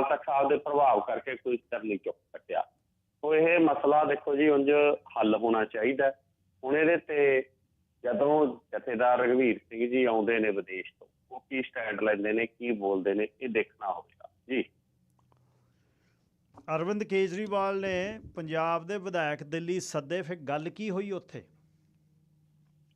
ਤਖਤ ਸਾਹਿਬ ਦੇ ਪ੍ਰਭਾਵ ਕਰਕੇ ਕੋਈ ਸਿਰ ਨਹੀਂ ਚੁੱਕ ਸਕਿਆ। ਸੋ ਇਹ ਮਸਲਾ ਦੇਖੋ ਜੀ ਉਂਝ ਹੱਲ ਹੋਣਾ ਚਾਹੀਦਾ। ਹੁਣ ਇਹਦੇ ਤੇ ਜਦੋਂ ਜਥੇਦਾਰ ਰਘਵੀਰ ਸਿੰਘ ਜੀ ਆਉਂਦੇ ਨੇ ਵਿਦੇਸ਼ ਤੋਂ ਉਹ ਕੀ ਸਟੈਂਡ ਲੈਂਦੇ ਨੇ ਕੀ ਬੋਲਦੇ ਨੇ ਇਹ ਦੇਖਣਾ ਹੋਵੇਗਾ। ਜੀ। ਅਰਵਿੰਦ ਕੇਜਰੀਵਾਲ ਨੇ ਪੰਜਾਬ ਦੇ ਵਿਧਾਇਕ ਦਿੱਲੀ ਸੱਦੇ ਫਿਰ ਗੱਲ ਕੀ ਹੋਈ ਉੱਥੇ?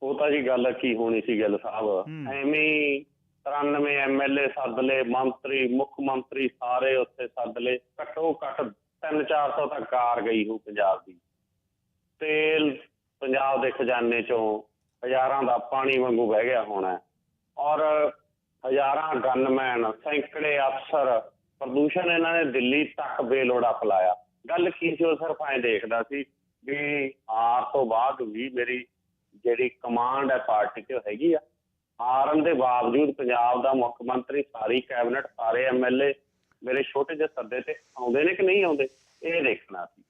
ਉਹ ਤਾਂ ਜੀ ਗੱਲ ਕੀ ਹੋਣੀ ਸੀ ਗਿੱਲ ਸਾਹਿਬ। ਐਵੇਂ 93 ਐਮਐਲਏ ਸੱਦ ਲਏ, ਮੰਤਰੀ, ਮੁੱਖ ਮੰਤਰੀ ਸਾਰੇ ਉੱਥੇ ਸੱਦ ਲਏ। ਘੱਟੋ ਘੱਟ 3-400 ਤੱਕ ਕਾਰ ਗਈ ਹੋ ਪੰਜਾਬ ਦੀ। ਤੇਲ ਪੰਜਾਬ ਦੇ ਖਜ਼ਾਨੇ ਚੋਂ ਹਜ਼ਾਰਾਂ ਦਾ ਪਾਣੀ ਵਾਂਗੂ ਵਹਿ ਗਿਆ ਹੋਣਾ ਔਰ ਹਜ਼ਾਰਾਂ ਗਨਮੈਨ, ਸੈਂਕੜੇ ਅਫਸਰ, ਪ੍ਰਦੂਸ਼ਣ ਇਹਨਾਂ ਨੇ ਦਿੱਲੀ ਤੱਕ ਬੇਲੋੜਾ ਫਲਾਇਆ। ਗੱਲ ਕੀ ਸੀ ਉਹ ਸਿਰਫ ਐਂ ਦੇਖਦਾ ਸੀ ਵੀ ਹਾਰ ਤੋਂ ਬਾਅਦ ਵੀ ਮੇਰੀ ਜਿਹੜੀ ਕਮਾਂਡ ਹੈ ਪਾਰਟੀ 'ਚ ਹੈਗੀ ਆ। ਹਾਰਨ ਦੇ ਬਾਵਜੂਦ ਪੰਜਾਬ ਦਾ ਮੁੱਖ ਮੰਤਰੀ ਸਾਰੀ ਕੈਬਨਿਟ ਸਾਰੇ ਐਮਐਲਏ ਮੇਰੇ ਛੋਟੇ ਜਿਹੇ ਸੱਦੇ ਤੇ ਆਉਂਦੇ ਨੇ ਕਿ ਨਹੀਂ ਆਉਂਦੇ? ਇਹ ਦੇਖਣਾ ਸੀ।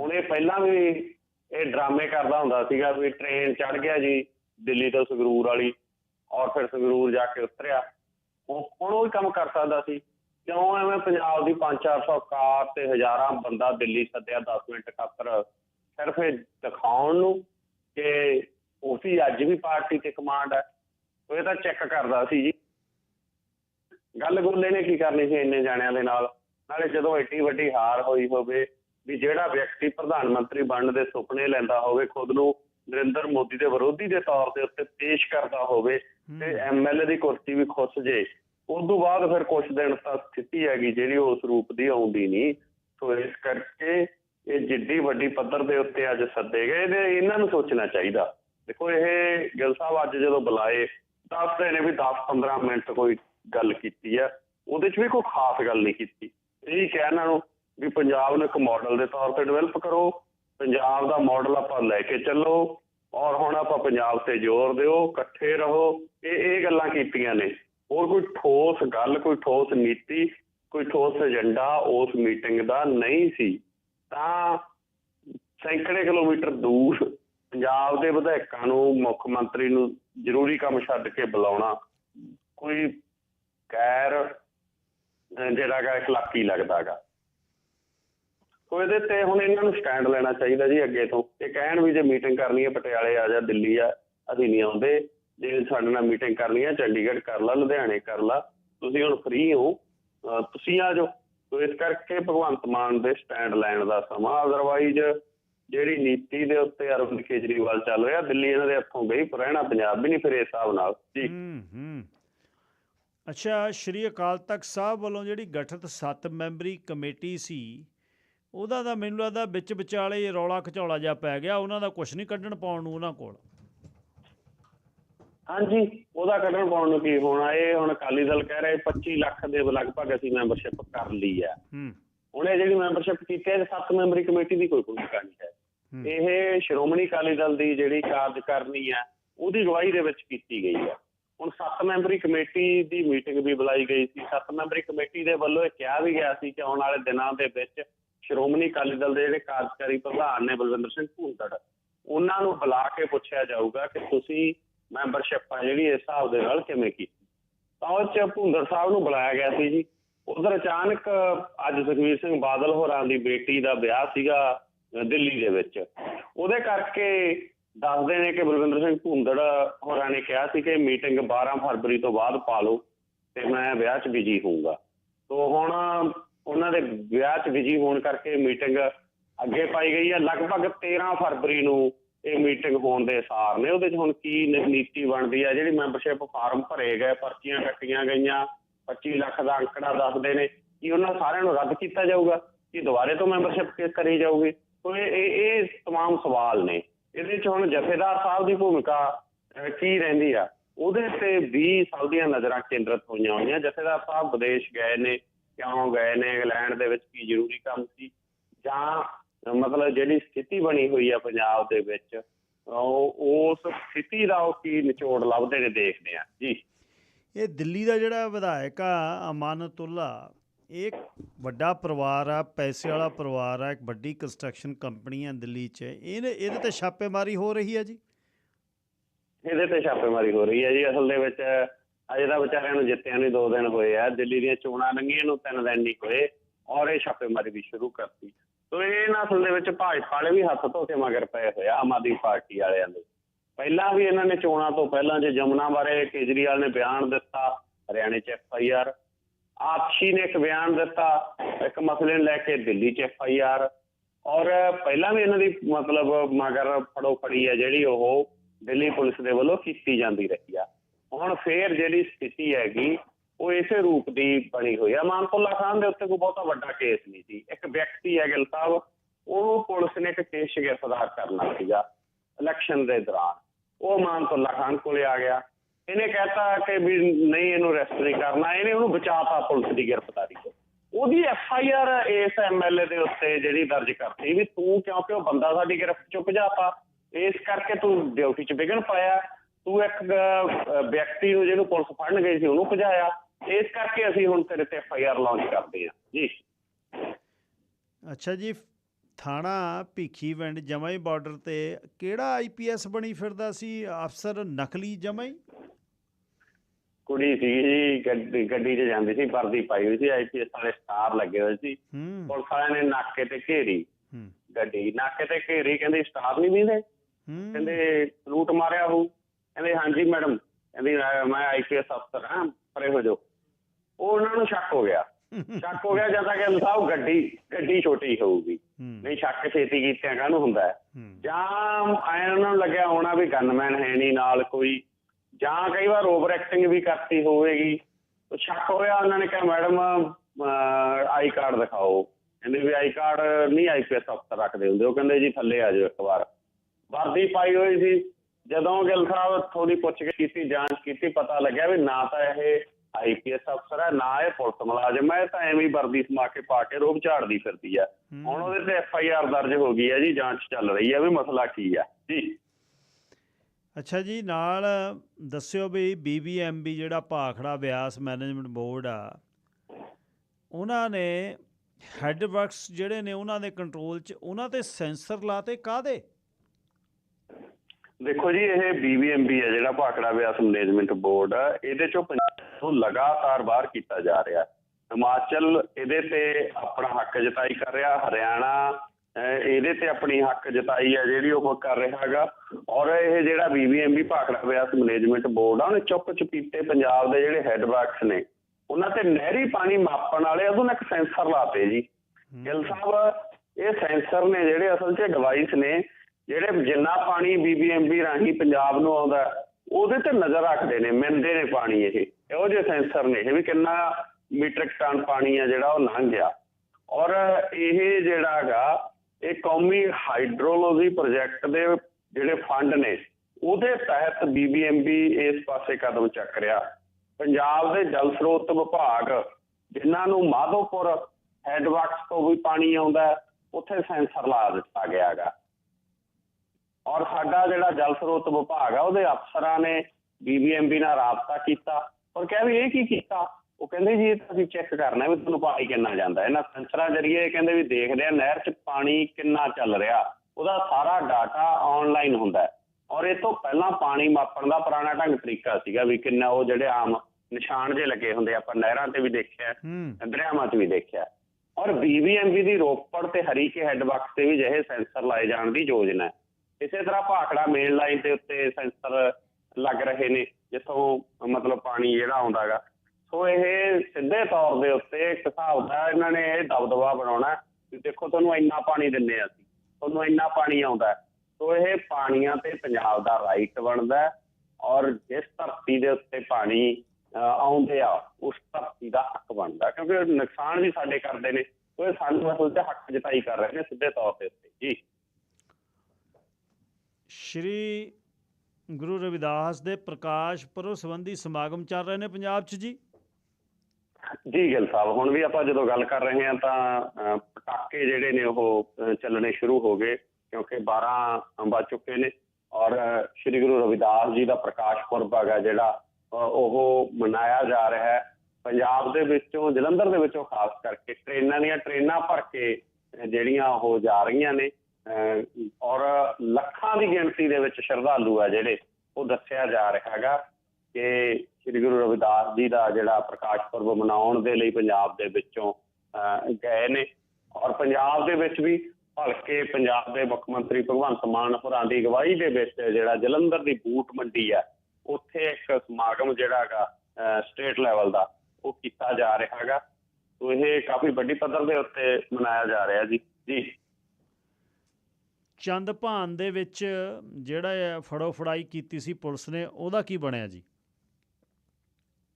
ਹੁਣ ਇਹ ਪਹਿਲਾਂ ਵੀ ਇਹ ਡਰਾਮੇ ਕਰਦਾ ਹੁੰਦਾ ਸੀਗਾ ਵੀ ਟ੍ਰੇਨ ਚੜ ਗਿਆ ਜੀ ਦਿੱਲੀ ਤੋਂ ਸੰਗਰੂਰ ਵਾਲੀ ਔਰ ਫਿਰ ਸੰਗਰੂਰ ਜਾ ਕੇ ਉਤਰਿਆ। ਉਹ ਹੁਣ ਉਹ ਕੰਮ ਕਰ ਸਕਦਾ ਸੀ। ਕਿਉਂ ਐਵੇਂ ਪੰਜਾਬ ਦੀ 5-400 ਕਾਰ ਤੇ ਹਜ਼ਾਰਾਂ ਬੰਦਾ ਦਿੱਲੀ ਸੱਦਿਆ 10 ਮਿੰਟ ਖਾਤਰ ਸਿਰਫ ਇਹ ਦਿਖਾਉਣ ਨੂੰ ਕਿ ਉਸੀ ਅੱਜ ਵੀ ਪਾਰਟੀ ਤੇ ਕਮਾਂਡ ਹੈ। ਉਹ ਇਹ ਤਾਂ ਚੈੱਕ ਕਰਦਾ ਸੀ ਜੀ। ਗੱਲ ਗੁੱਲੇ ਨੇ ਕੀ ਕਰਨੀ ਸੀ ਇੰਨੇ ਜਾਣਿਆਂ ਦੇ ਨਾਲ? ਨਾਲੇ ਜਦੋਂ ਏਡੀ ਵੱਡੀ ਹਾਰ ਹੋਈ ਹੋਵੇ ਵੀ ਜਿਹੜਾ ਵਿਅਕਤੀ ਪ੍ਰਧਾਨ ਮੰਤਰੀ ਬਣਨ ਦੇ ਸੁਪਨੇ ਲੈਂਦਾ ਹੋਵੇ ਖੁਦ ਨੂੰ ਨਰਿੰਦਰ ਮੋਦੀ ਦੇ ਵਿਰੋਧੀ ਦੇ ਤੌਰ ਤੇ ਉੱਤੇ ਪੇਸ਼ ਕਰਦਾ ਹੋਵੇ ਤੇ ਐਮਐਲਏ ਦੀ ਕੁਰਸੀ ਵੀ ਖੁੱਸ ਜੇ ਉਸ ਤੋਂ ਬਾਅਦ ਫਿਰ ਕੁਝ ਦਿਨ ਤਾਂ ਸਥਿਤੀ ਹੈਗੀ ਜਿਹੜੀ ਉਸ ਰੂਪ ਦੀ ਆਉਂਦੀ ਨਹੀਂ। ਸੋ ਇਸ ਕਰਕੇ ਇਹ ਜਿੱਡੀ ਵੱਡੀ ਪੱਧਰ ਦੇ ਉੱਤੇ ਅੱਜ ਸੱਦੇ ਗਏ ਨੇ ਇਹਨਾਂ ਨੂੰ ਸੋਚਣਾ ਚਾਹੀਦਾ। ਦੇਖੋ ਇਹ ਗਿਲ ਸਾਹਿਬ ਅੱਜ ਜਦੋਂ ਬੁਲਾਏ ਦੱਸਦੇ ਨੇ ਵੀ 10-15 ਮਿੰਟ ਕੋਈ ਗੱਲ ਕੀਤੀ ਆ ਉਹਦੇ 'ਚ ਵੀ ਕੋਈ ਖਾਸ ਗੱਲ ਨਹੀਂ ਕੀਤੀ। ਇਹ ਕਿਹਾ ਨੂੰ ਵੀ ਪੰਜਾਬ ਨੂੰ ਇੱਕ ਮਾਡਲ ਦੇ ਤੌਰ ਤੇ ਡਿਵੈਲਪ ਕਰੋ। ਪੰਜਾਬ ਦਾ ਮਾਡਲ ਆਪਾਂ ਲੈ ਕੇ ਚੱਲੋ ਔਰ ਹੁਣ ਆਪਾਂ ਪੰਜਾਬ ਤੇ ਜ਼ੋਰ ਦਿਓ, ਇਕੱਠੇ ਰਹੋ। ਇਹ ਇਹ ਗੱਲਾਂ ਕੀਤੀਆਂ ਨੇ। ਹੋਰ ਕੋਈ ਠੋਸ ਗੱਲ, ਕੋਈ ਠੋਸ ਨੀਤੀ, ਕੋਈ ਠੋਸ ਏਜੰਡਾ ਉਸ ਮੀਟਿੰਗ ਦਾ ਨਹੀਂ ਸੀ। ਤਾਂ ਸੈਂਕੜੇ ਕਿਲੋਮੀਟਰ ਦੂਰ ਪੰਜਾਬ ਦੇ ਵਿਧਾਇਕਾਂ ਨੂੰ, ਮੁੱਖ ਮੰਤਰੀ ਨੂੰ ਜ਼ਰੂਰੀ ਕੰਮ ਛੱਡ ਕੇ ਬੁਲਾਉਣਾ ਕੋਈ ਗੈਰ ਜਿਹੜਾ ਗਾ ਇਖਲਾਕੀ ਲੱਗਦਾਗਾ ਸੋ ਇਹਦੇ ਤੇ ਹੁਣ ਇਹਨਾਂ ਨੂੰ ਸਟੈਂਡ ਲੈਣਾ ਚਾਹੀਦਾ ਜੀ ਅੱਗੇ ਤੋਂ। ਇਹ ਕਹਿਣ ਵੀ ਜੇ ਮੀਟਿੰਗ ਕਰਨੀ ਹੈ, ਪਟਿਆਲੇ ਆ ਜਾ, ਦਿੱਲੀ ਆ, ਅਸੀਂ ਨਹੀਂ ਆਉਂਦੇ। ਜੇ ਸਾਡੇ ਨਾਲ ਮੀਟਿੰਗ ਕਰਨੀ ਹੈ, ਚੰਡੀਗੜ੍ਹ ਕਰ ਲਾ, ਲੁਧਿਆਣੇ ਕਰ ਲਾ। ਤੁਸੀਂ ਹੁਣ ਫ੍ਰੀ ਹੋ ਤੁਸੀਂ ਆ ਜਾਓ। ਸੋ ਇਸ ਕਰਕੇ ਭਗਵੰਤ ਮਾਨ ਦੇ ਸਟੈਂਡ ਲੈਣ ਦਾ ਸਮਾਂ ਅਦਰਵਾਈਜ਼ ਜਿਹੜੀ ਨੀਤੀ ਦੇ ਉੱਤੇ ਅਰਵਿੰਦ ਕੇਜਰੀਵਾਲ ਚੱਲ ਰਿਹਾ ਦਿੱਲੀ ਇਹਨਾਂ ਦੇ ਹੱਥੋਂ ਗਈ ਪਰ ਰਹਿਣਾ ਪੰਜਾਬ ਵੀ ਨਹੀਂ ਫਿਰ ਇਸ ਹਿਸਾਬ ਨਾਲ। ਜੀ। ਹੂੰ ਹੂੰ। ਅੱਛਾ ਸ਼੍ਰੀ ਅਕਾਲ ਤਖਤ ਸਾਹਿਬ ਵੱਲੋਂ ਜਿਹੜੀ ਗਠਿਤ 7 ਮੈਂਬਰੀ ਕਮੇਟੀ ਸੀ ਉਹਦਾ ਤਾਂ ਮੈਨੂੰ ਲੱਗਦਾ ਵਿੱਚ ਵਿਚਾਲੇ ਰੌਲਾ ਘਚੌਲਾ ਜਿਹਾ ਪੈ ਗਿਆ ਉਹਨਾਂ ਦਾ ਕੁਝ ਨਹੀਂ ਕੱਢਣ ਪਾਉਣ ਨੂੰ ਉਹਨਾਂ ਕੋਲ। ਹਾਂਜੀ ਉਹਦਾ ਕੱਢਣ ਪਾਉਣ ਨੂੰ ਕੀ ਹੋਣਾ ਇਹ ਹੁਣ ਅਕਾਲੀ ਦਲ ਕਹਿ ਰਹੇ 25 ਲੱਖ ਦੇ ਲਗਭਗ ਅਸੀਂ ਮੈਂਬਰਸ਼ਿਪ ਕਰ ਲਈ ਹੈ। ਹੂੰ। ਹੁਣ ਇਹ ਜਿਹੜੀ ਮੈਂਬਰਸ਼ਿਪ ਕੀਤੀ ਹੈ ਸੱਤ ਮੈਂਬਰੀ ਕਮੇਟੀ ਦੀ ਕੋਈ ਭੂਮਿਕਾ ਨਹੀਂ ਹੂੰ। ਇਹ ਸ਼੍ਰੋਮਣੀ ਅਕਾਲੀ ਦਲ ਦੀ ਜਿਹੜੀ ਕਾਰਜਕਾਰਨੀ ਹੈ ਉਹਦੀ ਅਗਵਾਈ ਦੇ ਵਿੱਚ ਕੀਤੀ ਗਈ ਹੈ ਹੁਣ ਸੱਤ ਮੈਂਬਰੀ ਕਮੇਟੀ ਦੀ ਮੀਟਿੰਗ ਵੀ ਬੁਲਾਈ ਗਈ ਸੀ। ਸੱਤ ਮੈਂਬਰੀ ਕਮੇਟੀ ਦੇ ਵੱਲੋਂ ਇਹ ਕਿਹਾ ਵੀ ਗਿਆ ਸੀ ਕਿ ਆਉਣ ਵਾਲੇ ਦਿਨਾਂ ਦੇ ਵਿੱਚ ਸ਼੍ਰੋਮਣੀ ਅਕਾਲੀ ਦਲ ਦੇ ਜਿਹੜੇ ਕਾਰਜਕਾਰੀ ਪ੍ਰਧਾਨ ਨੇ ਬਲਵਿੰਦਰ ਸਿੰਘ ਭੂੰਦੜ ਉਹਨਾਂ ਨੂੰ ਬੁਲਾ ਕੇ ਪੁੱਛਿਆ ਜਾਊਗਾ ਕਿ ਤੁਸੀਂ ਮੈਂਬਰਸ਼ਿਪ ਆ ਜਿਹੜੀ, ਇਸ ਹਿਸਾਬ ਦੇ ਨਾਲ ਕਿਵੇਂ ਕੀਤੀ। ਤਾਂ ਉਹ ਚ ਭੁੰਦਰ ਸਾਹਿਬ ਨੂੰ ਬੁਲਾਇਆ ਗਿਆ ਸੀ ਜੀ। ਉਧਰ ਅਚਾਨਕ ਅੱਜ ਸੁਖਵੀਰ ਸਿੰਘ ਬਾਦਲ ਹੋਰਾਂ ਦੀ ਬੇਟੀ ਦਾ ਵਿਆਹ ਸੀਗਾ। ਦਿੱਲੀ ਦੇ ਵਿੱਚ। ਉਹਦੇ ਕਰਕੇ ਦੱਸਦੇ ਨੇ ਕਿ ਬਲਵਿੰਦਰ ਸਿੰਘ ਭੁੰਦੜ ਹੋਰਾਂ ਨੇ ਕਿਹਾ ਸੀ ਕਿ ਮੀਟਿੰਗ 12 ਫਰਵਰੀ ਤੋਂ ਬਾਅਦ ਪਾ ਲਓ ਤੇ ਮੈਂ ਵਿਆਹ 'ਚ ਬਿਜ਼ੀ ਹੋਊਗਾ। ਤੋਂ ਹੁਣ ਉਹਨਾਂ ਦੇ ਵਿਆਹ 'ਚ ਬਿਜ਼ੀ ਹੋਣ ਕਰਕੇ ਮੀਟਿੰਗ ਅੱਗੇ ਪਾਈ ਗਈ ਹੈ ਲਗਭਗ 13 ਫਰਵਰੀ ਨੂੰ ਇਹ ਮੀਟਿੰਗ ਹੋਣ ਦੇ ਸਾਰ ਨੇ। ਉਹਦੇ 'ਚ ਹੁਣ ਕੀ ਨੀਤੀ ਬਣਦੀ ਹੈ ਜਿਹੜੀ ਮੈਂਬਰਸ਼ਿਪ ਫਾਰਮ ਭਰੇ ਗਏ, ਪਰਚੀਆਂ ਕੱਟੀਆਂ ਗਈਆਂ 25 ਲੱਖ ਦਾ ਅੰਕੜਾ ਦੱਸਦੇ ਨੇ। ਕਿ ਉਹਨਾਂ ਸਾਰਿਆਂ ਨੂੰ ਰੱਦ ਕੀਤਾ ਜਾਊਗਾ? ਕਿ ਦੁਬਾਰੇ ਤੋਂ ਮੈਂਬਰਸ਼ਿਪ ਕਰੀ ਜਾਊਗੀ? ਸੋ ਇਹ ਇਹ ਇਹ तमाम ਸਵਾਲ ਨੇ ਇਹਦੇ 'ਚ ਹੁਣ ਜਥੇਦਾਰ ਸਾਹਿਬ ਦੀ ਭੂਮਿਕਾ ਅਹ, ਕੀ ਰਹਿੰਦੀ ਆ ਉਹਦੇ ਤੇ ਵੀ ਸਭ ਦੀਆਂ ਨਜ਼ਰਾਂ ਕੇਂਦਰਿਤ ਹੋਈਆਂ ਹੋਈਆਂ ਜਥੇਦਾਰ ਸਾਹਿਬ ਵਿਦੇਸ਼ ਗਏ ਨੇ ਕਿਉਂ ਗਏ ਨੇ ਇੰਗਲੈਂਡ ਦੇ ਵਿੱਚ ਕੀ ਜ਼ਰੂਰੀ ਕੰਮ ਸੀ ਜਾਂ ਅਹ, ਮਤਲਬ ਜਿਹੜੀ ਸਥਿਤੀ ਬਣੀ ਹੋਈ ਆ ਪੰਜਾਬ ਦੇ ਵਿੱਚ ਉਹ ਉਸ ਸਥਿਤੀ ਦਾ ਉਹ ਕੀ ਨਿਚੋੜ ਲੱਭਦੇ ਨੇ ਦੇਖਦੇ ਆ ਜੀ ਇਹ ਦਿੱਲੀ ਦਾ ਜਿਹੜਾ ਵਿਧਾਇਕ ਆ ਅਮਾਨਤੁੱਲਾ ਇਹ ਵੱਡਾ ਪਰਿਵਾਰ ਆ, ਪੈਸੇ ਵਾਲਾ ਪਰਿਵਾਰ ਆ, ਇੱਕ ਵੱਡੀ ਕੰਸਟਰਕਸ਼ਨ ਕੰਪਨੀ ਆ ਦਿੱਲੀ 'ਚ। ਇਹਨੇ ਇਹਦੇ ਤੇ ਛਾਪੇਮਾਰੀ ਹੋ ਰਹੀ ਆ ਜੀ? ਇਹਦੇ ਤੇ ਛਾਪੇਮਾਰੀ ਹੋ ਰਹੀ ਹੈ ਜੀ। ਅਸਲ ਦੇ ਵਿੱਚ ਅਜੇ ਤਾਂ ਵਿਚਾਰਿਆਂ ਨੂੰ ਜਿੱਤਿਆਂ ਨੂੰ ਦੋ ਦਿਨ ਹੋਏ ਆ। ਦਿੱਲੀ ਦੀਆਂ ਚੋਣਾਂ ਲੰਘੀਆਂ ਨੂੰ ਤਿੰਨ ਦਿਨ ਨਹੀਂ ਹੋਏ ਔਰ ਇਹ ਛਾਪੇਮਾਰੀ ਵੀ ਸ਼ੁਰੂ ਕਰਤੀ। ਤੋ ਇਹ ਨਾ ਅਸਲ ਦੇ ਵਿੱਚ ਭਾਜਪਾ ਵਾਲੇ ਵੀ ਹੱਥ ਧੋ ਕੇ ਮਗਰ ਪਏ ਹੋਏ ਆ, ਆਮ ਆਦਮੀ ਪਾਰਟੀ ਵਾਲਿਆਂ ਦੇ। ਪਹਿਲਾਂ ਵੀ ਇਹਨਾਂ ਨੇ ਚੋਣਾਂ ਤੋਂ ਪਹਿਲਾਂ ਜੇ ਜਮਨਾ ਬਾਰੇ ਕੇਜਰੀਵਾਲ ਨੇ ਬਿਆਨ ਦਿੱਤਾ, ਹਰਿਆਣੇ 'ਚ ਐਫ ਆਈ ਆਰ ਆਪਸ਼ੀ ਨੇ ਇੱਕ ਬਿਆਨ ਦਿੱਤਾ, ਇੱਕ ਮਸਲੇ ਨੂੰ ਲੈ ਕੇ ਦਿੱਲੀ 'ਚ ਐਫ ਆਈ ਆਰ। ਔਰ ਪਹਿਲਾਂ ਵੀ ਇਹਨਾਂ ਦੀ ਮਤਲਬ ਮਗਰ ਫੜੋ ਫੜੀ ਹੈ ਜਿਹੜੀ ਉਹ ਦਿੱਲੀ ਪੁਲਿਸ ਦੇ ਵੱਲੋਂ ਕੀਤੀ ਜਾਂਦੀ ਰਹੀ ਆ। ਹੁਣ ਫੇਰ ਜਿਹੜੀ ਸਥਿਤੀ ਹੈਗੀ, ਉਹ ਇਸੇ ਰੂਪ ਦੀ ਬਣੀ ਹੋਈ ਆ। ਮਾਨਤੁੱਲਾ ਖਾਨ ਦੇ ਉੱਤੇ ਕੋਈ ਬਹੁਤਾ ਵੱਡਾ ਕੇਸ ਨਹੀਂ ਸੀ। ਇੱਕ ਵਿਅਕਤੀ ਹੈ ਗਿਲ ਸਾਹਿਬ ਉਹਨੂੰ ਪੁਲਿਸ ਨੇ ਇੱਕ ਕੇਸ ਗ੍ਰਿਫਤਾਰ ਕਰਨਾ ਸੀਗਾ ਇਲੈਕਸ਼ਨ ਦੇ ਦੌਰਾਨ। ਉਹ ਮਾਨਤੁੱਲਾ ਖਾਨ ਕੋਲੇ ਆ ਗਿਆ। ਇਹਨੇ ਕਹਿਤਾ ਕਿ ਵੀ ਨਹੀਂ ਇਹਨੂੰ ਅਰੈਸਟ ਨਹੀਂ ਕਰਨਾ, ਇਹਨੇ ਉਹਨੂੰ ਬਚਾਤਾ ਪੁਲਿਸ ਦੀ ਗ੍ਰਿਫਤਾਰੀ ਤੋਂ। ਉਹਦੀ ਐਫ ਆਈ ਆਰ ਇਸ ਐਮਐਲਏ ਦੇ ਉੱਤੇ ਜਿਹੜੀ ਦਰਜ ਕਰਤੀ ਵੀ ਤੂੰ ਕਿਉਂਕਿ ਉਹ ਬੰਦਾ ਸਾਡੀ ਗ੍ਰਿਫਤ ਚੋਂ ਭਜਾਤਾ। ਇਸ ਕਰਕੇ ਤੂੰ ਡਿਊਟੀ 'ਚ ਵਿਘਨ ਪਾਇਆ। ਤੂੰ ਇੱਕ ਵਿਅਕਤੀ ਨੂੰ ਜਿਹਨੂੰ ਪੁਲਿਸ ਫੜਨ ਗਈ ਸੀ ਉਹਨੂੰ ਭਜਾਇਆ। ਇਸ ਕਰਕੇ ਅਸੀਂ ਹੁਣ ਤੇਰੇ ਤੇ ਐਫ ਆਈ ਆਰ ਲਾਂਚ ਕਰਦੇ ਹਾਂ। ਜੀ। ਅੱਛਾ ਜੀ, ਥਾਣਾ ਭੀਖੀਵਿੰਡ ਜਮਾਈ ਬਾਰਡਰ ਤੇ ਕਿਹੜਾ ਆਈਪੀਐਸ ਬਣੀ ਫਿਰਦਾ ਸੀ? ਅਫਸਰ ਨਕਲੀ ਜਮਾਈ? ਕੁੜੀ ਸੀ ਜੀ ਗੱਡੀ ਗੱਡੀ 'ਚ ਜਾਂਦੀ ਸੀ ਵਰਦੀ ਪਾਈ ਹੋਈ ਸੀ ਆਈਪੀਐਸ ਵਾਲੇ ਸਟਾਰ ਲੱਗੇ ਹੋਏ ਸੀ। ਹੂੰ। ਪੁਲਿਸ ਵਾਲਿਆਂ ਨੇ ਨਾਕੇ ਤੇ ਘੇਰੀ। ਹੂੰ। ਗੱਡੀ ਨਾਕੇ ਤੇ ਘੇਰੀ ਕਹਿੰਦੀ ਸਟਾਰ ਨਹੀਂ ਵੀਂਦੇ ਹੂੰ। ਕਹਿੰਦੇ ਲੂਟ ਮਾਰਿਆ ਹੋ ਕਹਿੰਦੇ ਹਾਂਜੀ ਮੈਡਮ। ਕਹਿੰਦੀ ਮੈਂ- ਮੈਂ ਆਈਪੀਐਸ ਅਫਸਰ ਹਾਂ ਪਰੇ ਹੋ ਜਾਓ। ਉਹ ਉਹਨਾਂ ਨੂੰ ਸ਼ੱਕ ਹੋ ਗਿਆ। ਸ਼ੱਕ ਹੋ ਗਿਆ ਜਦ ਤੱਕ ਕਿ ਸਾਹਿਬ ਗੱਡੀ ਗੱਡੀ ਛੋਟੀ ਹੋਊਗੀ। ਨਹੀਂ ਸ਼ੱਕ ਛੇਤੀ ਕੀਤਿਆਂ ਕਾਹਨੂੰ ਹੁੰਦਾ? ਹੈ। ਹੂੰ ਜਾਂ ਐਂ ਉਹਨਾਂ ਨੂੰ ਲੱਗਿਆ ਹੋਣਾ ਵੀ ਗਨਮੈਨ ਹੈ ਨਹੀਂ ਨਾਲ ਕੋਈ। ਜਾਂ ਕਈ ਵਾਰ ਓਵਰ ਐਕਟਿੰਗ ਵੀ ਕਰਤੀ ਹੋਵੇਗੀ। ਤਾਂ ਸ਼ੱਕ ਹੋਇਆ ਉਹਨਾਂ ਨੇ ਕਿਹਾ ਮੈਡਮ ਆਈ ਕਾਰਡ ਦਿਖਾਓ। ਕਹਿੰਦੇ ਵੀ ਆਈ ਕਾਰਡ ਨਹੀਂ ਆਈਪੀਐਸ ਅਫਸਰ ਰੱਖਦੇ ਹੁੰਦੇ। ਉਹ ਕਹਿੰਦੇ ਜੀ ਥੱਲੇ ਆ ਜਾਓ ਇੱਕ ਵਾਰ। ਵਰਦੀ ਪਾਈ ਹੋਈ ਸੀ। ਜਦੋਂ ਗਿੱਲ ਸਾਹਿਬ ਥੋੜੀ ਪੁੱਛ ਕੀਤੀ ਜਾਂਚ ਕੀਤੀ ਪਤਾ ਲੱਗਿਆ ਵੀ ਨਾ ਤਾਂ ਇਹ ਆਈਪੀਐਸ ਅਫਸਰ ਹੈ ਨਾ ਇਹ ਪੁਲਿਸ ਮੁਲਾਜ਼ਮ ਹੈ। ਤਾਂ ਐਵੇਂ ਹੀ ਵਰਦੀ ਸਮਾ ਕੇ ਪਾ ਕੇ ਰੋਬ ਝਾੜਦੀ ਫਿਰਦੀ ਆ ਹੁਣ ਉਹਦੇ ਤੇ ਐਫ ਆਈ ਆਰ ਦਰਜ ਹੋ ਗਈ ਹੈ ਜੀ ਜਾਂਚ ਚੱਲ ਰਹੀ ਹੈ ਵੀ ਮਸਲਾ ਕੀ ਆ ਜੀ। ਅੱਛਾ ਜੀ, ਨਾਲ ਦੱਸਿਓ ਵੀ ਬੀਬੀਐਮਬੀ ਜਿਹੜਾ ਭਾਖੜਾ ਬਿਆਸ ਮੈਨੇਜਮੈਂਟ ਬੋਰਡ ਆ, ਉਹਨਾਂ ਨੇ ਹੈੱਡ ਵਰਕਸ ਜਿਹੜੇ ਨੇ ਉਹਨਾਂ ਦੇ ਕੰਟਰੋਲ 'ਚ, ਉਹਨਾਂ ਤੇ ਸੈਂਸਰ ਲਾਤੇ ਕਾਦੇ ਦੇਖੋ ਜੀ, ਇਹ ਬੀਬੀਐਮਬੀ ਹੈ ਜਿਹੜਾ ਭਾਖੜਾ ਵਿਆਸ ਮੈਨੇਜਮੈਂਟ ਬੋਰਡ ਆ, ਇਹਦੇ ਚੋਂ ਪੰਜਾਬ ਨੂੰ ਲਗਾਤਾਰ ਬਾਹਰ ਕੀਤਾ ਜਾ ਰਿਹਾ। ਹਿਮਾਚਲ ਇਹਦੇ ਤੇ ਆਪਣਾ ਹੱਕ ਜਤਾਈ ਕਰ ਰਿਹਾ, ਹਰਿਆਣਾ ਇਹਦੇ ਤੇ ਆਪਣੀ ਹੱਕ ਜਤਾਈ ਹੈ ਜਿਹੜੀ ਉਹ ਕਰ ਰਿਹਾ ਹੈਗਾ। ਔਰ ਇਹ ਜਿਹੜਾ BBMB Bhakra Beas management board ਆ ਉਹਨੇ ਚੁੱਪ ਚਪੀਤੇ ਪੰਜਾਬ ਦੇ ਜਿਹੜੇ ਹੈੱਡ ਵਰਕਸ ਨੇ ਉਹਨਾਂ ਤੇ ਨਹਿਰੀ ਪਾਣੀ ਮਾਪਣ ਵਾਲੇ ਉਹਨੂੰ ਇੱਕ ਸੈਂਸਰ ਲਾਤੇ ਜੀ। ਗਿੱਲ ਸਾਹਿਬ ਇਹ ਸੈਂਸਰ ਨੇ ਜਿਹੜੇ ਅਸਲ 'ਚ ਡਿਵਾਈਸ ਨੇ ਜਿਹੜੇ ਜਿੰਨਾ ਪਾਣੀ ਬੀਬੀਐਮਬੀ ਰਾਹੀਂ ਪੰਜਾਬ ਨੂੰ ਆਉਂਦਾ ਉਹਦੇ ਤੇ ਨਜ਼ਰ ਰੱਖਦੇ ਨੇ ਮਿਲਦੇ ਨੇ ਪਾਣੀ ਇਹ। ਇਹੋ ਜਿਹੇ ਸੈਂਸਰ ਨੇ ਇਹ ਵੀ ਕਿੰਨਾ ਮੀਟ੍ਰਿਕ ਟਨ ਪਾਣੀ ਆ ਜਿਹੜਾ ਉਹ ਲੰਘ ਗਿਆ। ਔਰ ਇਹ ਜਿਹੜਾ ਹੈਗਾ ਇਹ ਕੌਮੀ ਹਾਈਡਰੋਲੋਜੀ ਪ੍ਰੋਜੈਕਟ ਦੇ ਜਿਹੜੇ ਫੰਡ ਨੇ, ਉਹਦੇ ਤਹਿਤ ਬੀਬੀਐਮਬੀ ਇਸ ਪਾਸੇ ਕਦਮ ਚੱਕ ਰਿਹਾ। ਪੰਜਾਬ ਦੇ ਜਲ ਸਰੋਤ ਵਿਭਾਗ, ਜਿਨ੍ਹਾਂ ਨੂੰ ਮਾਧੋਪੁਰ ਹੈਡਵਰਕਸ ਤੋਂ ਵੀ ਪਾਣੀ ਆਉਂਦਾ ਉੱਥੇ ਸੈਂਸਰ ਲਾ ਦਿੱਤਾ ਗਿਆ ਹੈਗਾ। ਔਰ ਸਾਡਾ ਜਿਹੜਾ ਜਲ ਸਰੋਤ ਵਿਭਾਗ ਆ, ਉਹਦੇ ਅਫਸਰਾਂ ਨੇ ਬੀਬੀਐਮਬੀ ਨਾਲ ਰਾਬਤਾ ਕੀਤਾ। ਔਰ ਕਿਹਾ ਵੀ ਇਹ ਕੀ ਕੀਤਾ? ਉਹ ਕਹਿੰਦੇ ਜੀ ਇਹ ਤਾਂ ਅਸੀਂ ਚੈੱਕ ਕਰਨਾ ਵੀ ਤੁਹਾਨੂੰ ਪਾਣੀ ਕਿੰਨਾ ਜਾਂਦਾ। ਇਹਨਾਂ ਸੈਂਸਰਾਂ ਜਰੀਏ ਕਹਿੰਦੇ ਵੀ ਦੇਖਦੇ ਆ ਨਹਿਰ 'ਚ ਪਾਣੀ ਕਿੰਨਾ ਚੱਲ ਰਿਹਾ। ਉਹਦਾ ਸਾਰਾ ਡਾਟਾ ਆਨਲਾਈਨ ਹੁੰਦਾ ਹੈ। ਔਰ ਇਹ ਤੋਂ ਪਹਿਲਾਂ ਪਾਣੀ ਮਾਪਣ ਦਾ ਪੁਰਾਣਾ ਢੰਗ ਤਰੀਕਾ ਸੀਗਾ ਵੀ ਕਿੰਨਾ ਉਹ ਜਿਹੜੇ ਆਮ ਨਿਸ਼ਾਨ ਜੇ ਲੱਗੇ ਹੁੰਦੇ ਆਪਾਂ ਨਹਿਰਾਂ ਤੇ ਵੀ ਦੇਖਿਆ ਦਰਿਆਵਾਂ 'ਚ ਵੀ ਦੇਖਿਆ ਔਰ ਬੀਬੀਐਮਬੀ ਦੀ ਰੋਪੜ ਤੇ ਹਰੀਕੇ ਹੈੱਡਵਰਕਸ ਤੇ ਵੀ ਜਿਹੇ ਸੈਂਸਰ ਲਾਏ ਜਾਣ ਦੀ ਯੋਜਨਾ ਹੈ। ਇਸੇ ਤਰ੍ਹਾਂ ਭਾਖੜਾ ਮੇਨ ਲਾਈਨ ਦੇ ਉੱਤੇ ਸੈਂਸਰ ਲੱਗ ਰਹੇ ਨੇ ਜਿੱਥੋਂ ਮਤਲਬ ਪਾਣੀ ਜਿਹੜਾ ਆਉਂਦਾਗਾ ਸੋ ਇਹ ਸਿੱਧੇ ਤੌਰ ਦੇ ਉੱਤੇ ਇੱਕ ਹਿਸਾਬ ਦਾ ਇਹਨਾਂ ਨੇ ਇਹ ਦਬਦਬਾ ਬਣਾਉਣਾ ਵੀ ਦੇਖੋ ਤੁਹਾਨੂੰ ਇੰਨਾ ਪਾਣੀ ਦਿੰਨੇ ਆ ਅਸੀਂ, ਤੁਹਾਨੂੰ ਇੰਨਾ ਪਾਣੀ ਆਉਂਦਾ ਸੋ ਇਹ ਪਾਣੀਆਂ ਤੇ ਪੰਜਾਬ ਦਾ ਰਾਈਟ ਬਣਦਾ ਔਰ ਜਿਸ ਧਰਤੀ ਦੇ ਉੱਤੇ ਪਾਣੀ ਆਉਂਦੇ ਆ, ਉਸ ਧਰਤੀ ਦਾ ਹੱਕ ਬਣਦਾ ਕਿਉਂਕਿ ਨੁਕਸਾਨ ਵੀ ਸਾਡੇ ਕਰਦੇ ਨੇ। ਸੋ ਇਹ ਸਾਨੂੰ ਅਸਲ 'ਚ ਹੱਕ ਜਤਾਈ ਕਰ ਰਹੇ ਨੇ ਸਿੱਧੇ ਤੌਰ ਦੇ ਜੀ। ਸ਼੍ਰੀ ਗੁਰੂ ਰਵਿਦਾਸ ਦੇ ਪ੍ਰਕਾਸ਼ ਪੁਰਬ ਸੰਬੰਧੀ ਸਮਾਗਮ ਚੱਲ ਰਹੇ ਨੇ ਪੰਜਾਬ 'ਚ ਜੀ। ਜੀ ਗਿੱਲ ਸਾਹਿਬ ਹੁਣ ਵੀ ਆਪਾਂ ਜਦੋਂ ਗੱਲ ਕਰ ਰਹੇ ਹਾਂ ਤਾਂ ਅਹ, ਪਟਾਕੇ ਜਿਹੜੇ ਨੇ ਉਹ ਚੱਲਣੇ ਸ਼ੁਰੂ ਹੋ ਗਏ ਕਿਉਂਕਿ 12 ਵੱਜ ਚੁੱਕੇ ਨੇ ਔਰ ਸ੍ਰੀ ਗੁਰੂ ਰਵਿਦਾਸ ਜੀ ਦਾ ਪ੍ਰਕਾਸ਼ ਪੁਰਬ ਹੈਗਾ ਜਿਹੜਾ ਉਹ ਮਨਾਇਆ ਜਾ ਰਿਹਾ ਹੈ। ਪੰਜਾਬ ਦੇ ਵਿੱਚੋਂ ਜਲੰਧਰ ਦੇ ਵਿੱਚੋਂ ਖਾਸ ਕਰਕੇ ਟ੍ਰੇਨਾਂ ਦੀਆਂ ਟ੍ਰੇਨਾਂ ਭਰ ਕੇ ਜਿਹੜੀਆਂ ਉਹ ਜਾ ਰਹੀਆਂ ਨੇ ਅਹ, ਔਰ ਲੱਖਾਂ ਦੀ ਗਿਣਤੀ ਦੇ ਵਿੱਚ ਸ਼ਰਧਾਲੂ ਆ ਜਿਹੜੇ ਉਹ ਦੱਸਿਆ ਜਾ ਰਿਹਾ ਹੈਗਾ। ਕਿ ਸ੍ਰੀ ਗੁਰੂ ਰਵਿਦਾਸ ਜੀ ਦਾ ਜਿਹੜਾ ਪ੍ਰਕਾਸ਼ ਪੁਰਬ ਮਨਾਉਣ ਦੇ ਲਈ ਪੰਜਾਬ ਦੇ ਵਿੱਚੋਂ ਗਏ ਨੇ। ਔਰ ਪੰਜਾਬ ਦੇ ਵਿੱਚ ਵੀ ਭਲਕੇ ਪੰਜਾਬ ਦੇ ਮੁੱਖ ਮੰਤਰੀ ਭਗਵੰਤ ਮਾਨ ਹੋਰਾਂ ਦੀ ਅਗਵਾਈ ਦੇ ਵਿੱਚ ਜਿਹੜਾ ਜਲੰਧਰ ਦੀ ਬੂਟ ਮੰਡੀ ਹੈ ਉੱਥੇ ਇੱਕ ਸਮਾਗਮ ਜਿਹੜਾ ਹੈਗਾ ਸਟੇਟ ਲੈਵਲ ਦਾ ਉਹ ਕੀਤਾ ਜਾ ਰਿਹਾ ਹੈਗਾ। ਸੋ ਇਹ ਕਾਫੀ ਵੱਡੀ ਪੱਧਰ ਦੇ ਉੱਤੇ ਮਨਾਇਆ ਜਾ ਰਿਹਾ ਜੀ। ਜੀ। ਚੰਦ ਭਾਨ ਦੇ ਵਿੱਚ ਜਿਹੜਾ ਫੜੋ ਫੜਾਈ ਕੀਤੀ ਸੀ ਪੁਲਿਸ ਨੇ, ਉਹਦਾ ਕੀ ਬਣਿਆ ਜੀ?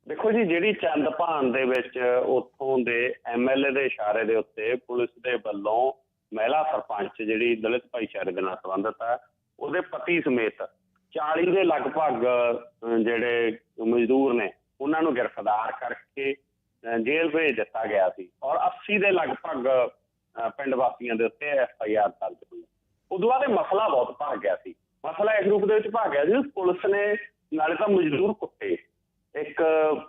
ਦੇਖੋ ਜੀ ਜਿਹੜੀ ਚੰਦ ਭਾਨ ਦੇ ਵਿੱਚ ਉੱਥੋਂ ਦੇ ਐਮਐਲਏ ਦੇ ਇਸ਼ਾਰੇ ਦੇ ਉੱਤੇ ਪੁਲਿਸ ਦੇ ਵੱਲੋਂ ਮਹਿਲਾ ਸਰਪੰਚ ਜਿਹੜੀ ਦਲਿਤ ਭਾਈਚਾਰੇ ਦੇ ਨਾਲ ਸੰਬੰਧਿਤ ਹੈ ਉਹਦੇ ਪਤੀ ਸਮੇਤ 40 ਦੇ ਲਗਭਗ ਜਿਹੜੇ ਮਜ਼ਦੂਰ ਨੇ ਉਹਨਾਂ ਨੂੰ ਗ੍ਰਿਫਤਾਰ ਕਰਕੇ ਅਹ, ਜੇਲ੍ਹ ਭੇਜ ਦਿੱਤਾ ਗਿਆ ਸੀ ਔਰ 80 ਦੇ ਲਗਭਗ ਪਿੰਡ ਵਾਸੀਆਂ ਦੇ ਉੱਤੇ ਐਫਆਈਆਰ ਦਰਜ ਹੋਈ। ਉਦੋਂ ਬਾਅਦ ਇਹ ਮਸਲਾ ਬਹੁਤ ਭਰ ਗਿਆ ਸੀ। ਮਸਲਾ ਇਸ ਰੂਪ ਦੇ ਵਿੱਚ ਭਰ ਗਿਆ ਸੀ ਪੁਲਿਸ ਨੇ ਨਾਲੇ ਤਾਂ ਮਜ਼ਦੂਰ ਕੁੱਟੇ। ਇੱਕ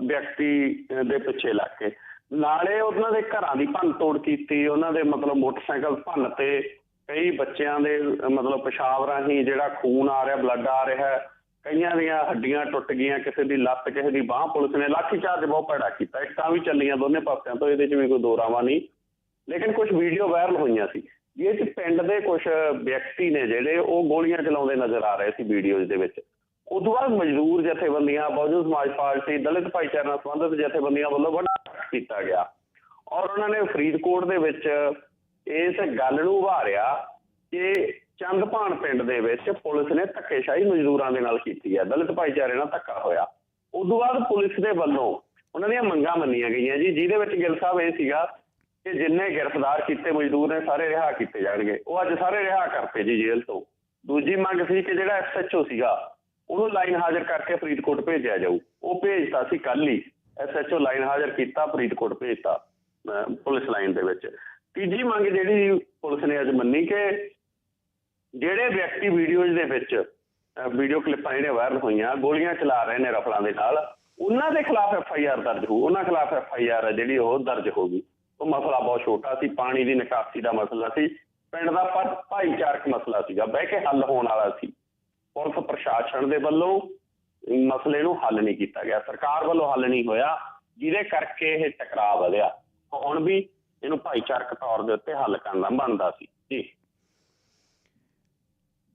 ਵਿਅਕਤੀ ਦੇ ਪਿੱਛੇ ਲੱਗ ਕੇ। ਨਾਲੇ ਉਹਨਾਂ ਦੇ ਘਰਾਂ ਦੀ ਭੰਨ ਤੋੜ ਕੀਤੀ, ਉਹਨਾਂ ਦੇ ਮਤਲਬ ਮੋਟਰਸਾਈਕਲ ਭੰਨ ਤੇ ਕਈ ਬੱਚਿਆਂ ਦੇ ਮਤਲਬ ਪਿਸ਼ਾਬ ਰਾਹੀਂ ਜਿਹੜਾ ਖੂਨ ਆ ਰਿਹਾ, ਬਲੱਡ ਆ ਰਿਹਾ, ਕਈਆਂ ਦੀਆਂ ਹੱਡੀਆਂ ਟੁੱਟ ਗਈਆਂ, ਕਿਸੇ ਦੀ ਲੱਤ, ਕਿਸੇ ਦੀ ਬਾਹ, ਪੁਲਿਸ ਨੇ ਲਾਠੀ ਚਾਰਜ ਬਹੁਤ ਭੈੜਾ ਕੀਤਾ। ਇੱਟਾਂ ਵੀ ਚੱਲੀਆਂ ਦੋਨੇ ਪਾਸਿਆਂ ਤੋਂ, ਇਹਦੇ 'ਚ ਵੀ ਕੋਈ ਦੋ ਰਾਵਾਂ ਨਹੀਂ। ਲੇਕਿਨ ਕੁਝ ਵੀਡੀਓ ਵਾਇਰਲ ਹੋਈਆਂ ਸੀ। ਇਹ ਚ ਪਿੰਡ ਦੇ ਕੁਝ ਵਿਅਕਤੀ ਨੇ ਜਿਹੜੇ, ਉਹ ਗੋਲੀਆਂ ਚਲਾਉਂਦੇ ਨਜ਼ਰ ਆ ਰਹੇ ਸੀ ਵੀਡੀਓਜ਼ ਦੇ ਵਿੱਚ। ਉਦੋਂ ਬਾਅਦ ਮਜ਼ਦੂਰ ਜਥੇਬੰਦੀਆਂ ਬਹੁਜਨ ਸਮਾਜ ਪਾਰਟੀ, ਦਲਿਤ ਭਾਈਚਾਰੇ ਨਾਲ ਸੰਬੰਧਿਤ ਜਥੇਬੰਦੀਆਂ ਵੱਲੋਂ ਵੱਡਾ ਕੀਤਾ ਗਿਆ। ਔਰ ਉਹਨਾਂ ਨੇ ਫਰੀਦਕੋਟ ਦੇ ਵਿੱਚ ਇਸ ਗੱਲ ਨੂੰ ਉਭਾਰਿਆ ਕਿ ਚੰਦਪਾਣ ਪਿੰਡ ਦੇ ਵਿੱਚ ਪੁਲਿਸ ਨੇ ਧੱਕੇਸ਼ਾਹੀ ਮਜ਼ਦੂਰਾਂ ਦੇ ਨਾਲ ਕੀਤੀ ਹੈ। ਦਲਿਤ ਭਾਈਚਾਰੇ ਨਾਲ ਧੱਕਾ ਹੋਇਆ। ਉਦੋਂ ਬਾਅਦ ਪੁਲਿਸ ਦੇ ਵੱਲੋਂ ਉਹਨਾਂ ਦੀਆਂ ਮੰਗਾਂ ਮੰਨੀਆਂ ਗਈਆਂ ਜੀ, ਜਿਹਦੇ ਵਿੱਚ ਗਿੱਲ ਸਾਹਿਬ ਇਹ ਸੀਗਾ ਕਿ ਜਿੰਨੇ ਗ੍ਰਿਫਤਾਰ ਕੀਤੇ ਮਜ਼ਦੂਰ ਨੇ, ਸਾਰੇ ਰਿਹਾ ਕੀਤੇ ਜਾਣਗੇ। ਉਹ ਅੱਜ ਸਾਰੇ ਰਿਹਾ ਕਰਤੇ ਜੀ ਜੇਲ੍ਹ ਤੋਂ। ਦੂਜੀ ਮੰਗ ਸੀ ਕਿ ਜਿਹੜਾ ਐਸਐਚਓ ਸੀਗਾ ਉਹਨੂੰ ਲਾਈਨ ਹਾਜ਼ਰ ਕਰਕੇ ਫਰੀਦਕੋਟ ਭੇਜਿਆ ਜਾਊ। ਉਹ ਭੇਜਤਾ ਸੀ ਕੱਲ ਹੀ। ਐਸਐਚਓ ਲਾਈਨ ਹਾਜ਼ਰ ਕੀਤਾ, ਫਰੀਦਕੋਟ ਭੇਜਤਾ ਪੁਲਿਸ ਲਾਈਨ ਦੇ ਵਿੱਚ। ਤੀਜੀ ਮੰਗ ਜਿਹੜੀ ਪੁਲਿਸ ਨੇ ਅੱਜ ਮੰਨੀ ਕਿ ਜਿਹੜੇ ਵਿਅਕਤੀ ਵੀਡੀਓਜ਼ ਦੇ ਵਿੱਚ ਵੀਡੀਓ ਕਲਿੱਪਾਂ ਜਿਹੜੀਆਂ ਵਾਇਰਲ ਹੋਈਆਂ, ਗੋਲੀਆਂ ਚਲਾ ਰਹੇ ਨੇ ਰਫਲਾਂ ਦੇ ਨਾਲ, ਉਹਨਾਂ ਦੇ ਖਿਲਾਫ ਐਫ ਆਈ ਆਰ ਦਰਜ ਹੋਊ। ਉਹਨਾਂ ਖਿਲਾਫ ਐਫ ਆਈ ਆਰ ਜਿਹੜੀ ਉਹ ਦਰਜ ਹੋ ਗਈ। ਉਹ ਮਸਲਾ ਬਹੁਤ ਛੋਟਾ ਸੀ, ਪਾਣੀ ਦੀ ਨਿਕਾਸੀ ਦਾ ਮਸਲਾ ਸੀ। ਪਿੰਡ ਦਾ ਭਾਈਚਾਰਕ ਮਸਲਾ ਸੀਗਾ, ਬਹਿ ਕੇ ਹੱਲ ਹੋਣ ਵਾਲਾ ਸੀ। ਪੁਲਿਸ ਪ੍ਰਸ਼ਾਸਨ ਦੇ ਵੱਲੋਂ ਮਸਲੇ ਨੂੰ ਹੱਲ ਨਹੀਂ ਕੀਤਾ ਗਿਆ। ਸਰਕਾਰ ਵੱਲੋਂ ਹੱਲ ਨਹੀਂ ਹੋਇਆ ਜਿਹਦੇ ਕਰਕੇ ਇਹ ਟਕਰਾਅ ਵਧਿਆ। ਹੁਣ ਵੀ ਇਹਨੂੰ ਭਾਈਚਾਰਕ ਤੌਰ ਦੇ ਉੱਤੇ ਹੱਲ ਕਰਨਾ ਬਣਦਾ ਸੀ। ਜੀ।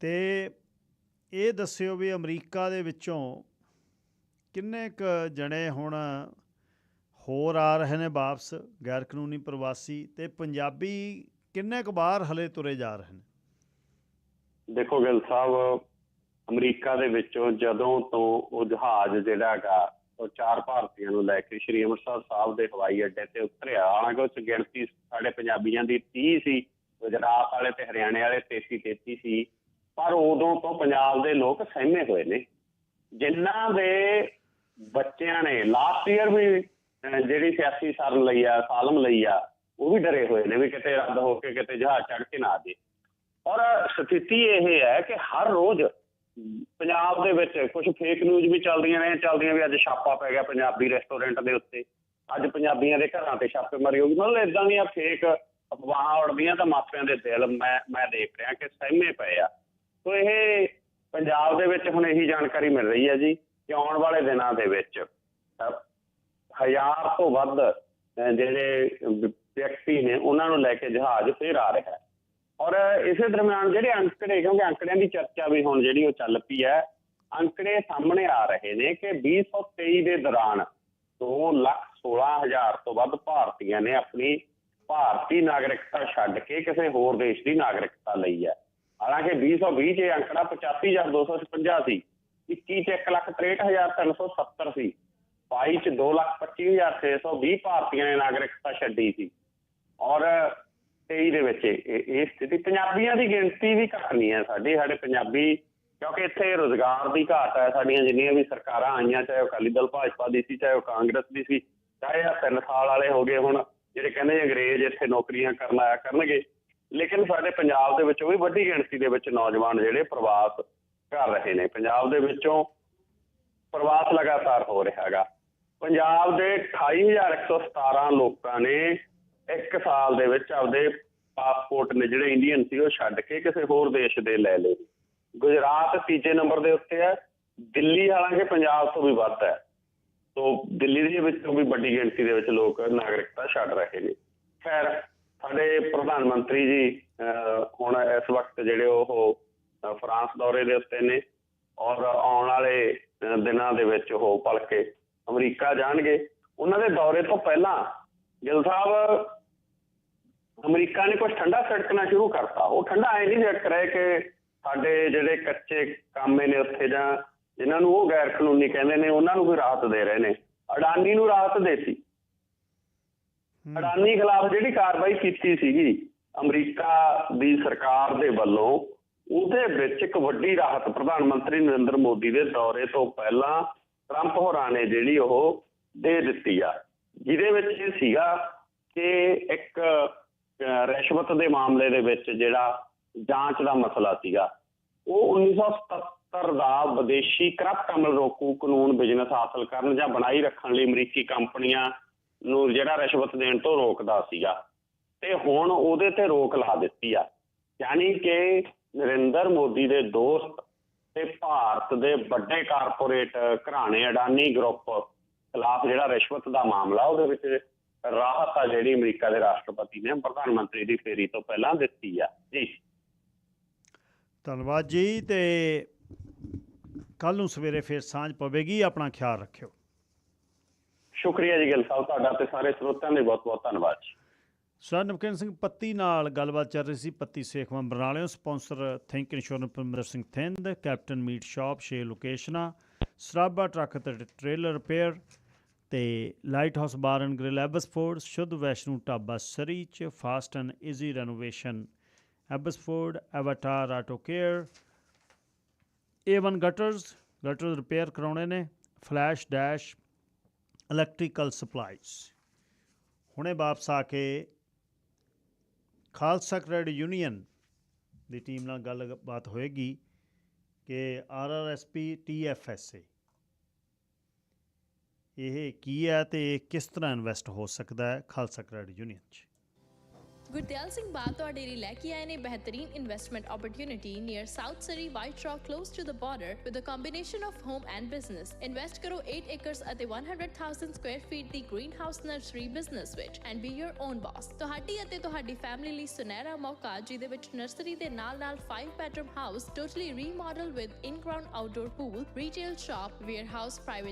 ਤੇ ਇਹ ਦੱਸਿਓ ਵੀ ਅਮਰੀਕਾ ਦੇ ਵਿੱਚੋਂ ਕਿੰਨੇ ਕ ਜਣੇ ਹੁਣ ਹੋਰ ਆ ਰਹੇ ਨੇ ਵਾਪਸ ਗੈਰ ਕਾਨੂੰਨੀ ਪ੍ਰਵਾਸੀ ਤੇ ਪੰਜਾਬੀ ਕਿੰਨੇ ਕੁ ਬਾਹਰ ਹਲੇ ਤੁਰੇ ਜਾ ਰਹੇ ਨੇ? ਦੇਖੋ ਗਿੱਲ ਸਾਹਿਬ ਅਮਰੀਕਾ ਦੇ ਵਿੱਚੋਂ ਜਦੋਂ ਤੋਂ ਉਹ ਜਹਾਜ਼ ਜਿਹੜਾ ਹੈਗਾ, ਉਹ ਚਾਰ ਭਾਰਤੀਆਂ ਨੂੰ ਲੈ ਕੇ ਸ਼੍ਰੀ ਅੰਮ੍ਰਿਤਸਰ ਸਾਹਿਬ ਦੇ ਹਵਾਈ ਅੱਡੇ ਤੇ ਉਤਰਿਆ। ਹਾਲਾਂਕਿ ਉਸ ਗਿਣਤੀ ਸਾਡੇ ਪੰਜਾਬੀਆਂ ਦੀ 30 ਸੀ, ਗੁਜਰਾਤ ਵਾਲੇ ਤੇ ਹਰਿਆਣੇ ਵਾਲੇ 33 33 ਸੀ। ਪਰ ਉਦੋਂ ਤੋਂ ਪੰਜਾਬ ਦੇ ਲੋਕ ਸਹਿਮੇ ਹੋਏ ਨੇ। ਜਿਨ੍ਹਾਂ ਦੇ ਬੱਚਿਆਂ ਨੇ ਲਾਸਟ ਈਅਰ ਵੀ ਜਿਹੜੀ ਸਿਆਸੀ ਸਰਨ ਲਈ ਆ, ਸਾਲਮ ਲਈ ਆ, ਉਹ ਵੀ ਡਰੇ ਹੋਏ ਨੇ ਵੀ ਕਿਤੇ ਰੱਦ ਹੋ ਕੇ ਕਿਤੇ ਜਹਾਜ਼ ਚੜ ਕੇ ਨਾ ਆ ਜੇ ਔਰ ਸਥਿਤੀ ਇਹ ਹੈ ਕਿ ਹਰ ਰੋਜ਼ ਪੰਜਾਬ ਦੇ ਵਿੱਚ ਕੁਝ ਫੇਕ ਨਿਊਜ਼ ਵੀ ਚੱਲਦੀਆਂ ਨੇ, ਚੱਲਦੀਆਂ ਵੀ ਅੱਜ ਛਾਪਾ ਪੈ ਗਿਆ ਪੰਜਾਬੀ ਰੈਸਟੋਰੈਂਟ ਦੇ ਉੱਤੇ। ਅੱਜ ਪੰਜਾਬੀਆਂ ਦੇ ਘਰਾਂ ਤੇ ਛਾਪੇਮਾਰੀ ਹੋ ਗਈ ਮਤਲਬ ਇਦਾਂ ਦੀਆਂ ਫੇਕ ਅਫਵਾਹਾਂ ਉੜਦੀਆਂ ਤਾਂ ਮਾਪਿਆਂ ਦੇ ਦਿਲ ਮੈਂ ਮੈਂ ਦੇਖ ਰਿਹਾ ਕਿ ਸਹਿਮੇ ਪਏ ਆ। ਸੋ ਇਹ ਪੰਜਾਬ ਦੇ ਵਿੱਚ ਹੁਣ ਇਹੀ ਜਾਣਕਾਰੀ ਮਿਲ ਰਹੀ ਹੈ ਜੀ ਕਿ ਆਉਣ ਵਾਲੇ ਦਿਨਾਂ ਦੇ ਵਿੱਚ ਹਜ਼ਾਰ ਤੋਂ ਵੱਧ ਜਿਹੜੇ ਵਿਅਕਤੀ ਨੇ, ਉਹਨਾਂ ਨੂੰ ਲੈ ਕੇ ਜਹਾਜ਼ ਫੇਰ ਆ ਰਿਹਾ ਹੈ। ਇਸੇ ਦਰਮਿਆਨ ਜਿਹੜੇ ਅੰਕੜੇ ਕਿਉਂਕਿ ਅੰਕੜਿਆਂ ਦੀ ਚਰਚਾ ਵੀ ਹੁਣ ਜਿਹੜੀ ਉਹ ਚੱਲ ਪਈ ਹੈ ਅੰਕੜੇ ਸਾਹਮਣੇ ਆ ਰਹੇ ਨੇ ਕਿ 2023 ਦੇ ਦੌਰਾਨ 2 ਲੱਖ 16 ਹਜ਼ਾਰ ਤੋਂ ਵੱਧ ਭਾਰਤੀਆਂ ਨੇ ਆਪਣੀ ਭਾਰਤੀ ਨਾਗਰਿਕਤਾ ਛੱਡ ਕੇ ਕਿਸੇ ਹੋਰ ਦੇਸ਼ ਦੀ ਨਾਗਰਿਕਤਾ ਲਈ ਹੈ। ਹਾਲਾਂਕਿ 2020 'ਚ ਇਹ ਅੰਕੜਾ 85256 ਸੀ 21 'ਚ 1,63,370 ਸੀ 22 'ਚ 2,25,620 ਭਾਰਤੀਆਂ ਨੇ ਨਾਗਰਿਕਤਾ ਛੱਡੀ ਸੀ। ਔਰ 23 ਦੇ ਵਿੱਚ ਇਹ ਸਥਿਤੀ ਪੰਜਾਬੀਆਂ ਦੀ ਗਿਣਤੀ ਵੀ ਘੱਟ ਨਹੀਂ ਹੈ ਸਾਡੀ, ਸਾਡੇ ਪੰਜਾਬੀ, ਕਿਉਂਕਿ ਇੱਥੇ ਰੋਜ਼ਗਾਰ ਦੀ ਘਾਟ ਹੈ, ਸਾਡੀਆਂ ਜਿੰਨੀਆਂ ਵੀ ਸਰਕਾਰਾਂ ਆਈਆਂ, ਚਾਹੇ ਅਕਾਲੀ ਦਲ, ਭਾਜਪਾ ਦੀ ਸੀ, ਚਾਹੇ ਕਾਂਗਰਸ ਦੀ ਸੀ, ਚਾਹੇ ਆ ਤਿੰਨ ਸਾਲ ਵਾਲੇ ਹੋ ਗਏ ਹੁਣ, ਜਿਹੜੇ ਕਹਿੰਦੇ ਅੰਗਰੇਜ਼ ਇੱਥੇ ਨੌਕਰੀਆਂ ਕਰਨ ਆਇਆ ਕਰਨਗੇ, ਲੇਕਿਨ ਸਾਡੇ ਪੰਜਾਬ ਦੇ ਵਿੱਚ ਵੀ ਵੱਡੀ ਗਿਣਤੀ ਦੇ ਵਿੱਚ ਨੌਜਵਾਨ ਜਿਹੜੇ ਪ੍ਰਵਾਸ ਕਰ ਰਹੇ ਨੇ, ਪੰਜਾਬ ਦੇ ਵਿੱਚੋਂ ਪ੍ਰਵਾਸ ਲਗਾਤਾਰ ਹੋ ਰਿਹਾ ਹੈਗਾ। ਪੰਜਾਬ ਦੇ 28117 ਲੋਕਾਂ ਨੇ ਇੱਕ ਸਾਲ ਦੇ ਵਿੱਚ ਆਪਦੇ ਪਾਸਪੋਰਟ ਨੇ ਜਿਹੜੇ ਇੰਡੀਅਨ ਸੀ, ਉਹ ਛੱਡ ਕੇ ਕਿਸੇ ਹੋਰ ਦੇਸ਼ ਦੇ ਲੈ ਲਏ। ਗੁਜਰਾਤ ਤੀਜੇ ਨੰਬਰ ਦੇ ਉੱਤੇ ਹੈ, ਦਿੱਲੀ ਹਾਲਾਂਕਿ ਪੰਜਾਬ ਤੋਂ ਵੀ ਵੱਧ ਹੈ। ਤੋਂ ਦਿੱਲੀ ਦੇ ਵਿੱਚੋਂ ਵੀ ਵੱਡੀ ਗਿਣਤੀ ਦੇ ਵਿੱਚ ਲੋਕ ਨਾਗਰਿਕਤਾ ਛੱਡ ਰਹੇ ਨੇ। ਖੈਰ, ਸਾਡੇ ਪ੍ਰਧਾਨ ਮੰਤਰੀ ਜੀ ਹੁਣ ਇਸ ਵਕਤ ਜਿਹੜੇ ਉਹ ਫਰਾਂਸ ਦੌਰੇ ਦੇ ਉੱਤੇ ਨੇ ਔਰ ਆਉਣ ਵਾਲੇ ਦਿਨਾਂ ਦੇ ਵਿੱਚ ਉਹ ਪਲਕੇ ਅਮਰੀਕਾ ਜਾਣਗੇ। ਉਹਨਾਂ ਦੇ ਦੌਰੇ ਤੋਂ ਪਹਿਲਾਂ ਗਿੱਲ ਸਾਹਿਬ ਅਮਰੀਕਾ ਨੇ ਕੁਝ ਠੰਡਾ ਛਿੜਕਣਾ ਸ਼ੁਰੂ ਕਰਤਾ। ਉਹ ਠੰਡਾ ਐ ਨਹੀਂ ਛਿੜਕ ਰਹੇ ਕਿ ਸਾਡੇ ਜਿਹੜੇ ਕੱਚੇ ਕਾਮੇ ਨੇ ਉੱਥੇ ਜਾਂ ਜਿਨ੍ਹਾਂ ਨੂੰ ਉਹ ਗੈਰ ਕਾਨੂੰਨੀ ਕਹਿੰਦੇ ਨੇ ਉਹਨਾਂ ਨੂੰ ਵੀ ਰਾਹਤ ਦੇ ਰਹੇ ਨੇ। ਅਡਾਨੀ ਨੂੰ ਰਾਹਤ ਦੇਤੀ। ਅਡਾਨੀ ਖਿਲਾਫ ਜਿਹੜੀ ਕਾਰਵਾਈ ਕੀਤੀ ਸੀਗੀ ਅਮਰੀਕਾ ਦੀ ਸਰਕਾਰ ਦੇ ਵੱਲੋਂ ਉਹਦੇ ਵਿੱਚ ਇੱਕ ਵੱਡੀ ਰਾਹਤ ਪ੍ਰਧਾਨ ਮੰਤਰੀ ਨਰਿੰਦਰ ਮੋਦੀ ਦੇ ਦੌਰੇ ਤੋਂ ਪਹਿਲਾਂ ਟਰੰਪ ਹੋਰਾਂ ਨੇ ਜਿਹੜੀ ਉਹ ਦੇ ਦਿੱਤੀ ਆ। ਜਿਹਦੇ ਵਿੱਚ ਇਹ ਸੀਗਾ ਕਿ ਇੱਕ ਰਿਸ਼ਵਤ ਦੇ ਮਾਮਲੇ ਦੇ ਵਿੱਚ ਜਿਹੜਾ ਜਾਂਚ ਦਾ ਮਸਲਾ ਸੀਗਾ, ਉਹ 1977 ਦਾ ਵਿਦੇਸ਼ੀ ਕਰਪਟ ਅਮਲ ਰੋਕੂ ਕਾਨੂੰਨ ਬਿਜ਼ਨਸ ਹਾਸਲ ਕਰਨ ਜਾਂ ਬਣਾਈ ਰੱਖਣ ਲਈ ਅਮਰੀਕੀ ਕੰਪਨੀਆਂ ਨੂੰ ਜਿਹੜਾ ਰਿਸ਼ਵਤ ਦੇਣ ਤੋਂ ਰੋਕਦਾ ਸੀਗਾ ਤੇ ਹੁਣ ਉਹਦੇ ਤੇ ਰੋਕ ਲਾ ਦਿੱਤੀ ਆ। ਯਾਨੀ ਕਿ ਨਰਿੰਦਰ ਮੋਦੀ ਦੇ ਦੋਸਤ ਤੇ ਭਾਰਤ ਦੇ ਵੱਡੇ ਕਾਰਪੋਰੇਟ ਘਰਾਣੇ ਅਡਾਨੀ ਗਰੁੱਪ ਖਿਲਾਫ ਜਿਹੜਾ ਰਿਸ਼ਵਤ ਦਾ ਮਾਮਲਾ ਉਹਦੇ ਵਿੱਚ ਰਾਹਤ ਆ ਜਿਹੜੀ ਅਮਰੀਕਾ ਦੇ ਰਾਸ਼ਟਰਪਤੀ ਨੇ ਪ੍ਰਧਾਨ ਮੰਤਰੀ ਦੀ ਫੇਰੀ ਤੋਂ ਪਹਿਲਾਂ ਦਿੱਤੀ ਆ। ਜੀ। ਧੰਨਵਾਦ ਜੀ ਤੇ ਕੱਲ ਨੂੰ ਸਵੇਰੇ ਫੇਰ ਸਾਂਝ ਪਵੇਗੀ ਆਪਣਾ ਖਿਆਲ ਰੱਖਿਓ। ਸ਼ੁਕਰੀਆ ਜੀ ਗਿੱਲ ਸਾਹਿਬ ਤੁਹਾਡਾ ਤੇ ਸਾਰੇ ਸਰੋਤਿਆਂ ਦੇ ਬਹੁਤ ਬਹੁਤ ਧੰਨਵਾਦ ਜੀ। ਸਰ ਨਵਕਿਰਨ ਸਿੰਘ ਪੱਤੀ ਨਾਲ ਗੱਲਬਾਤ ਚੱਲ ਰਹੀ ਸੀ Patti Sekhwan ਬਰਨਾਲਿਓ sponsor think insurance Parminder Singh Thind captain meat shop ਛੇ ਲੋਕੇਸ਼ਨਾਂ ਸਰਾਬਾ ਟਰੱਕ ਤੇ ਟ੍ਰੇਲਰ ਰਿਪੇਅਰ ਤੇ lighthouse bar and grill Abbotsford Shudh Vaishno Dhaba Surrey ਚ fast and easy renovation. Abbotsford Avatar auto care A1 gutters gutter repair ਕਰਾਉਣੇ ਨੇ, flash dash, electrical supplies. ਹੁਣੇ ਵਾਪਸ ਆ ਕੇ ਖਾਲਸਾ ਕ੍ਰੈਡਿਟ ਯੂਨੀਅਨ ਦੀ ਟੀਮ ਨਾਲ ਗੱਲਬਾਤ ਹੋਏਗੀ ਕਿ ਆਰਆਰਐਸਪੀ ਟੀਐਫਐਸਏ ਇਹ ਕੀ ਹੈ ਤੇ ਇਹ ਕਿਸ ਤਰ੍ਹਾਂ ਇਨਵੈਸਟ ਹੋ ਸਕਦਾ ਹੈ ਖਾਲਸਾ ਕ੍ਰੈਡਿਟ ਯੂਨੀਅਨ 'ਚ? ਗੁਰਦੇਵ ਸਿੰਘ ਬਾਤ ਤੁਹਾਡੇ ਲਈ ਲੈ ਕੇ ਆਏ ਨੇ ਬਿਹਤਰੀਨ investment opportunity near South Surrey White Rock close to the border with a combination of home and business invest ਕਰੋ 8 ਏਕਰਸ ਅਤੇ 100000 ਸਕੁਆਇਰ ਫੀਟ ਦੀ ਗ੍ਰੀਨ ਹਾਊਸ ਨਰਸਰੀ ਬਿਜ਼ਨਸ ਵਿੱਚ and be your own boss ਤੁਹਾਡੀ ਅਤੇ ਤੁਹਾਡੀ family ਲਈ ਸੁਨਹਿਰਾ ਮੌਕਾ ਜਿਹਦੇ ਵਿੱਚ ਨਰਸਰੀ ਦੇ ਨਾਲ-ਨਾਲ 5 bedroom house totally remodel with in ground outdoor pool retail shop warehouse private